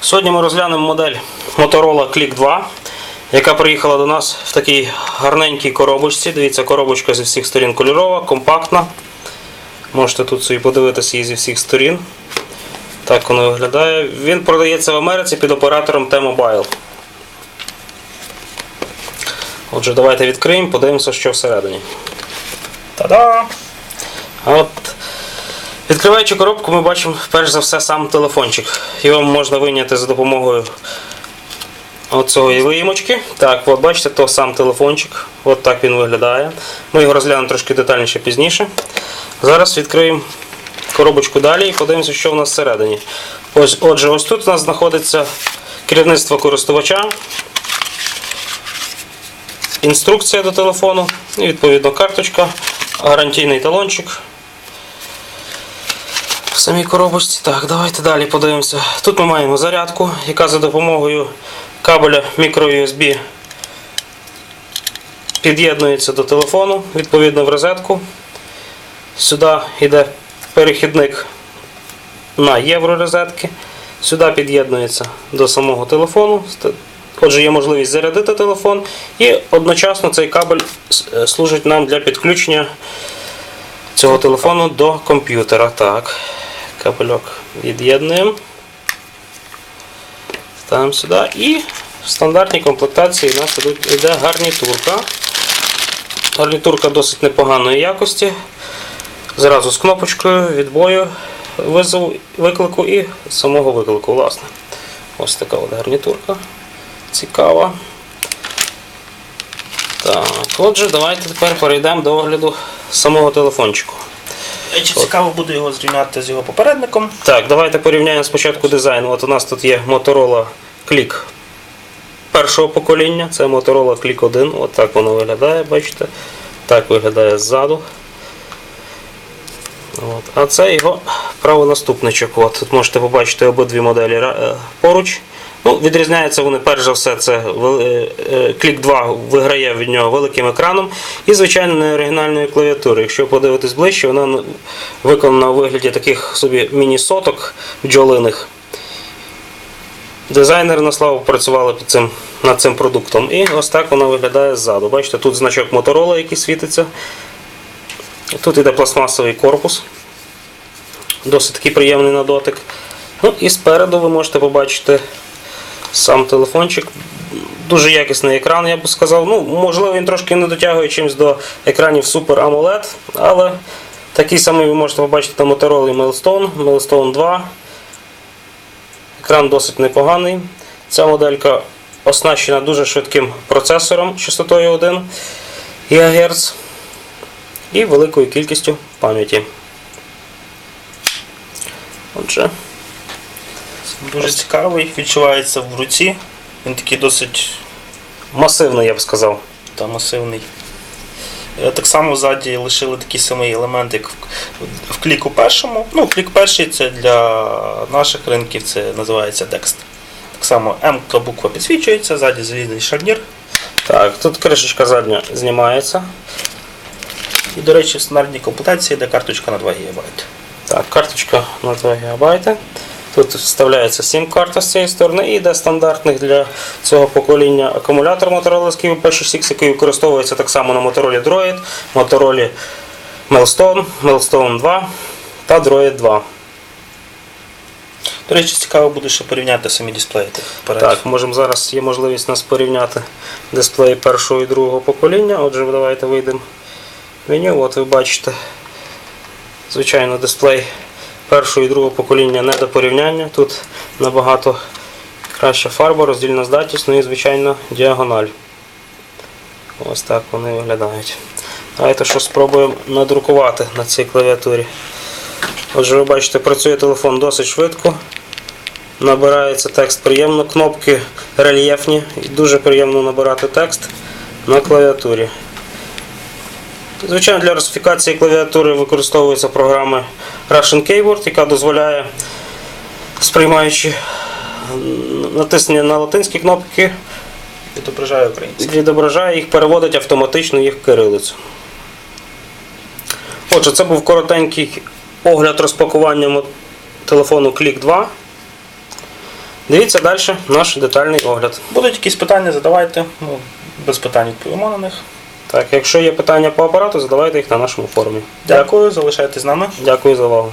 Сьогодні ми розглянемо модель Motorola Click 2, яка приїхала до нас в такій гарненькій коробочці. Дивіться, коробочка зі всіх сторін кольорова, компактна. Можете тут собі подивитися її зі всіх сторін. Так воно виглядає. Він продається в Америці під оператором T-Mobile. Отже, давайте відкриємо, подивимося, що всередині. Та-да! От Відкриваючи коробку, ми бачимо перш за все сам телефончик. Його можна вийняти за допомогою оцієї виїмочки. Так, от бачите, то сам телефончик. От так він виглядає. Ми його розглянемо трошки детальніше пізніше. Зараз відкриємо коробочку далі і подивимося, що в нас всередині. Ось, отже, ось тут у нас знаходиться керівництво користувача, інструкція до телефону, і відповідно карточка, гарантійний талончик самій коробочці. Так, давайте далі подивимося. Тут ми маємо зарядку, яка за допомогою кабеля microUSB під'єднується до телефону, відповідно в розетку. Сюди йде перехідник на євророзетки. Сюди під'єднується до самого телефону. Отже, є можливість зарядити телефон і одночасно цей кабель е, служить нам для підключення цього телефону до комп'ютера. Так, кабельок від'єднуємо. Ставимо сюди. І в стандартній комплектації у нас йде гарнітурка. Гарнітурка досить непоганої якості. Зразу з кнопочкою відбою визову виклику і самого виклику. власне. Ось така от гарнітурка. Цікава. Так, отже, давайте тепер перейдемо до огляду самого телефончику. Чи цікаво буде його зрівняти з його попередником? Так, давайте порівняємо спочатку дизайн. От у нас тут є Motorola Click першого покоління, це Motorola Click 1. От так воно виглядає, бачите? Так виглядає ззаду. От. А це його правонаступничок. От. Тут можете побачити обидві моделі е, поруч. Ну, відрізняються вони, перш за все, це е, е, Click 2 виграє від нього великим екраном і, звичайно, не оригінальною клавіатурою. Якщо подивитись ближче, вона виконана у вигляді таких собі міні-соток бджолиних. Дизайнери на славу працювали під цим, над цим продуктом. І ось так вона виглядає ззаду. Бачите, тут значок Motorola, який світиться. Тут іде пластмасовий корпус. Досить такий приємний на дотик. Ну і спереду ви можете побачити сам телефончик. Дуже якісний екран, я би сказав. Ну, можливо, він трошки не дотягує чимось до екранів Super AMOLED, але такий самий ви можете побачити на Motorola Milestone, Milestone 2. Екран досить непоганий. Ця моделька оснащена дуже швидким процесором частотою 1 ГГц і великою кількістю пам'яті. Отже, Дуже цікавий, відчувається в руці. Він такий досить масивний, я б сказав. та, масивний. Е, Так само ззаді лишили такий самий елемент, як в- кліку першому. Ну, клік перший це для наших ринків, це називається Dext. Так само М буква підсвічується, ззаді залізний шарнір. Так, тут кришечка задня знімається. І, до речі, в стандартній комплектації йде карточка на 2 ГБ. Так, карточка на 2 ГБ. Тут вставляється сім-карта з цієї сторони і йде стандартний для цього покоління акумулятор Motorola UP66, який використовується так само на Motorola Droid, Motorola Milestone, Milestone 2 та Droid 2. До речі, цікаво буде ще порівняти самі дисплеї. Так, можемо зараз є можливість нас порівняти дисплеї першого і другого покоління. Отже, давайте вийдемо в меню. От ви бачите, звичайно, дисплей першого і другого покоління не до порівняння. Тут набагато краща фарба, роздільна здатність, ну і звичайно діагональ. Ось так вони виглядають. Давайте що спробуємо надрукувати на цій клавіатурі. Отже, ви бачите, працює телефон досить швидко. Набирається текст приємно, кнопки рельєфні і дуже приємно набирати текст на клавіатурі. Звичайно, для русифікації клавіатури використовується програма Russian Keyboard, яка дозволяє, сприймаючи натиснення на латинські кнопки, Відображає українське. відображає їх, переводить автоматично їх в кирилицю. Отже, це був коротенький огляд розпакування телефону Click 2. Дивіться далі наш детальний огляд. Будуть якісь питання, задавайте. Ну, без питань відповімо на них. Так, якщо є питання по апарату, задавайте їх на нашому форумі. Дякую, залишайтесь з нами. Дякую за увагу.